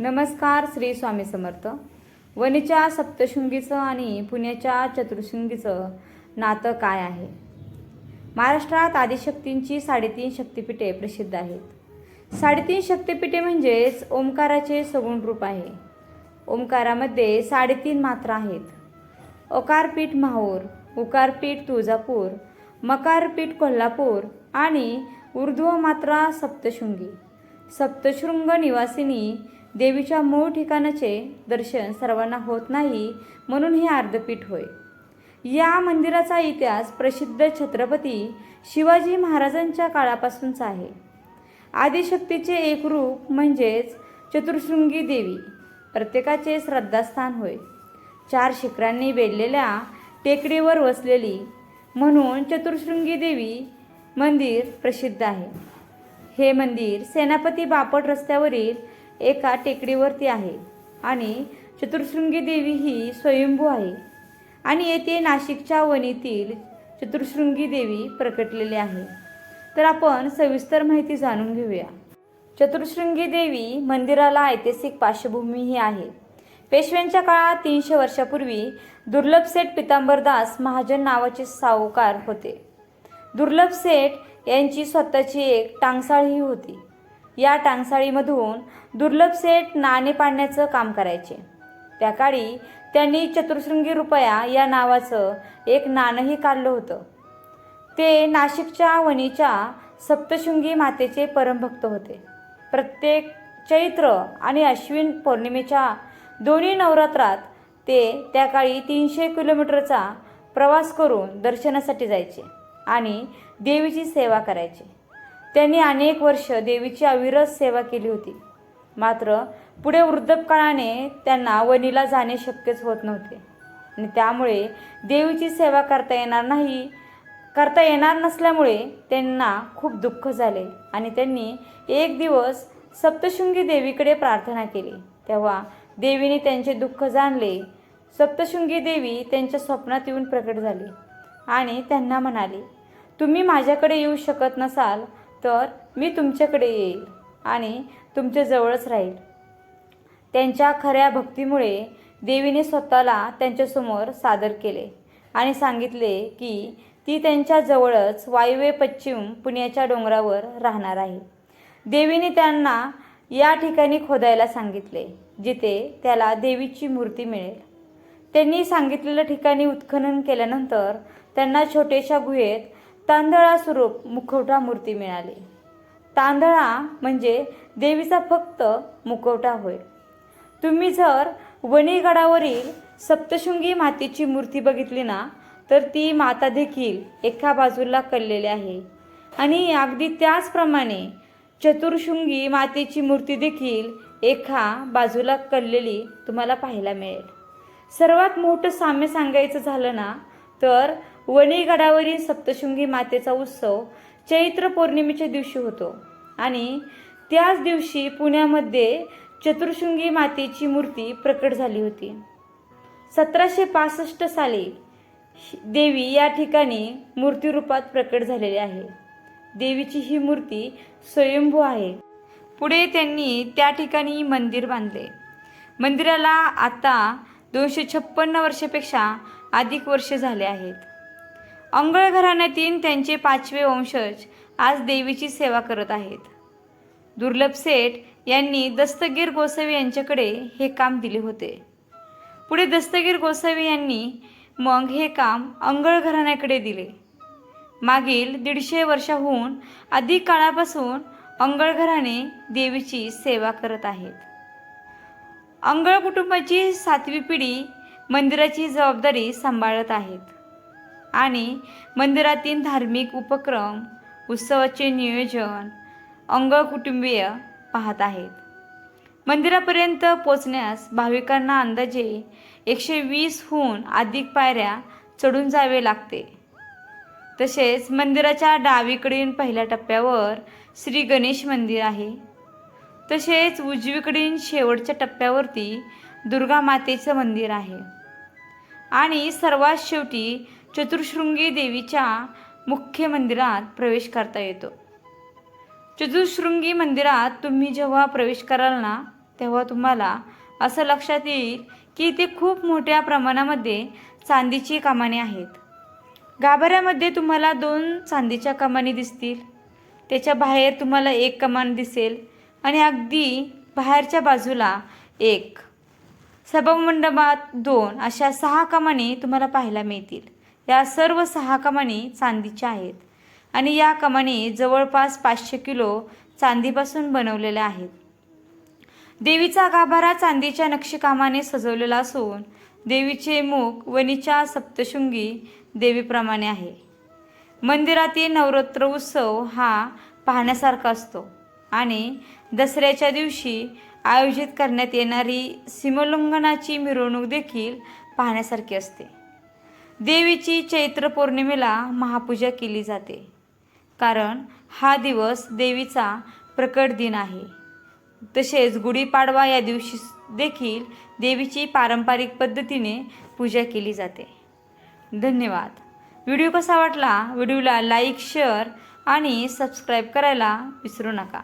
नमस्कार श्री स्वामी समर्थ. वनीच्या सप्तशृंगीचं आणि पुण्याच्या चतुर्शृंगीचं नातं काय आहे? महाराष्ट्रात आदिशक्तींची साडेतीन शक्तिपीठे प्रसिद्ध आहेत. साडेतीन शक्तिपीठे म्हणजेच ओंकाराचे सगुण रूप आहे. ओंकारामध्ये साडेतीन मात्रा आहेत. ओकारपीठ माहूर उकारपीठ तुळजापूर मकारपीठ कोल्हापूर आणि ऊर्ध्व मात्रा सप्तशृंगी. सप्तशृंग निवासिनी देवीच्या मूळ ठिकाणाचे दर्शन सर्वांना होत नाही म्हणून हे अर्धपीठ होय. या मंदिराचा इतिहास प्रसिद्ध छत्रपती शिवाजी महाराजांच्या काळापासूनचा आहे. आदिशक्तीचे एक रूप म्हणजेच चतुर्शृंगी देवी. प्रत्येकाचे श्रद्धास्थान होय. चार शिखरांनी वेढलेल्या टेकडीवर वसलेली म्हणून चतुर्शृंगी देवी मंदिर प्रसिद्ध आहे. हे मंदिर सेनापती बापट रस्त्यावरील एका टेकडीवरती आहे आणि चतुर्शृंगी देवी ही स्वयंभू आहे. आणि येथे नाशिकच्या वनीतील चतुर्शृंगी देवी प्रकटलेली आहे. तर आपण सविस्तर माहिती जाणून घेऊया. चतुर्शृंगी देवी मंदिराला ऐतिहासिक पार्श्वभूमीही आहे. पेशव्यांच्या काळात तीनशे वर्षापूर्वी दुर्लभ सेठ पितांबरदास महाजन नावाचे सावकार होते. दुर्लभ सेठ यांची स्वतःची एक टांगसाळही होती. या टांगसाळीमधून दुर्लभ सेठ नाणे पाडण्याचं काम करायचे. त्या काळी त्यांनी चतुर्शृंगी रुपया या नावाचं एक नाणंही काढलं होतं. ते नाशिकच्या वणीच्या सप्तशृंगी मातेचे परमभक्त होते. प्रत्येक चैत्र आणि अश्विन पौर्णिमेच्या दोन्ही नवरात्रात ते त्या काळी तीनशे किलोमीटरचा प्रवास करून दर्शनासाठी जायचे आणि देवीची सेवा करायचे. त्यांनी अनेक वर्ष देवीची अविरत सेवा केली होती. मात्र पुढे वृद्धकाळाने त्यांना वनीला जाणे शक्यच होत नव्हते. आणि त्यामुळे देवीची सेवा करता येणार नाही करता येणार नसल्यामुळे त्यांना खूप दुःख झाले आणि त्यांनी एक दिवस सप्तशृंगी देवीकडे प्रार्थना केली. तेव्हा देवीने त्यांचे दुःख जाणले. सप्तशृंगी देवी त्यांच्या स्वप्नात येऊन प्रकट झाली आणि त्यांना म्हणाली तुम्ही माझ्याकडे येऊ शकत नसाल तर मी तुमच्याकडे येईल आणि तुमच्याजवळच राहील. त्यांच्या खऱ्या भक्तीमुळे देवीने स्वतःला त्यांच्यासमोर सादर केले आणि सांगितले की ती त्यांच्या जवळच वायव्य पश्चिम पुण्याच्या डोंगरावर राहणार आहे. देवीने त्यांना या ठिकाणी खोदायला सांगितले जिथे त्याला देवीची मूर्ती मिळेल. त्यांनी सांगितलेल्या ठिकाणी उत्खनन केल्यानंतर त्यांना छोट्याशा गुहेत तांदळा स्वरूप मुखवटा मूर्ती मिळाली. तांदळा म्हणजे देवीचा फक्त मुखवटा होय. तुम्ही जर वणीगडावरील सप्तशृंगी मातेची मूर्ती बघितली ना तर ती माता देखील एका बाजूला कललेली आहे. आणि अगदी त्याचप्रमाणे चतुर्शृंगी मातेची मूर्ती देखील एका बाजूला कललेली तुम्हाला पाहायला मिळेल. सर्वात मोठं साम्य सांगायचं झालं ना तर वणीगडावरील सप्तशृंगी मातेचा उत्सव चैत्र पौर्णिमेच्या दिवशी होतो. आणि त्याच दिवशी पुण्यामध्ये चतुर्शृंगी मातेची मूर्ती प्रकट झाली होती. सतराशे पासष्ट साली देवी या ठिकाणी मूर्तिरूपात प्रकट झालेली आहे. देवीची ही मूर्ती स्वयंभू आहे. पुढे त्यांनी त्या ठिकाणी मंदिर बांधले. मंदिराला आता दोनशे छप्पन्न वर्षापेक्षा अधिक वर्षे झाले आहेत. अंगळ घराण्यातील त्यांचे पाचवे वंशज. आज देवीची सेवा करत आहेत. दुर्लभ सेठ यांनी दस्तगीर गोसावी यांच्याकडे हे काम दिले होते. पुढे दस्तगीर गोसावी यांनी मग हे काम अंगळ घराण्याकडे दिले. मागील दीडशे वर्षाहून अधिक काळापासून अंगळ घराणे देवीची सेवा करत आहेत. अंगळ कुटुंबाची सातवी पिढी मंदिराची जबाबदारी सांभाळत आहेत. आणि मंदिरातील धार्मिक उपक्रम उत्सवाचे नियोजन अंगळ कुटुंबीय पाहत आहेत. मंदिरापर्यंत पोचण्यास भाविकांना अंदाजे एकशे वीसहून अधिक पायऱ्या चढून जावे लागते. तसेच मंदिराच्या डावीकडील पहिल्या टप्प्यावर श्री गणेश मंदिर आहे. तसेच उजवीकडील शेवटच्या टप्प्यावरती दुर्गा मातेचं मंदिर आहे. आणि सर्वात शेवटी चतुर्शृंगी देवीच्या मुख्य मंदिरात प्रवेश करता येतो. चतुर्शृंगी मंदिरात तुम्ही जेव्हा प्रवेश कराल ना तेव्हा तुम्हाला असं लक्षात येईल की इथे खूप मोठ्या प्रमाणामध्ये चांदीची कमाने आहेत. गाभाऱ्यामध्ये तुम्हाला दोन चांदीच्या कमानी दिसतील. त्याच्या बाहेर तुम्हाला एक कमान दिसेल आणि अगदी बाहेरच्या बाजूला एक. सभामंडपात दोन अशा सहा कमानी तुम्हाला पाहायला मिळतील. या सर्व सहा कमानी चांदीच्या आहेत. आणि या कमानी जवळपास पाचशे किलो चांदीपासून बनवलेल्या आहेत. देवीचा गाभारा चांदीच्या नक्षीकामाने सजवलेला असून देवीचे मुख वणीच्या सप्तशृंगी देवीप्रमाणे आहे. मंदिरातील नवरात्र उत्सव हा पाहण्यासारखा असतो आणि दसऱ्याच्या दिवशी आयोजित करण्यात येणारी सीमोल्लंघनाची मिरवणूक देखील पाहण्यासारखी असते. देवीची चैत्र पौर्णिमेला महापूजा केली जाते. कारण हा दिवस देवीचा प्रकट दिन आहे. तसेच गुढीपाडवा या दिवशी देखील देवीची पारंपरिक पद्धतीने पूजा केली जाते. धन्यवाद. व्हिडिओ कसा वाटला? व्हिडिओला लाईक शेअर आणि सबस्क्राईब करायला विसरू नका.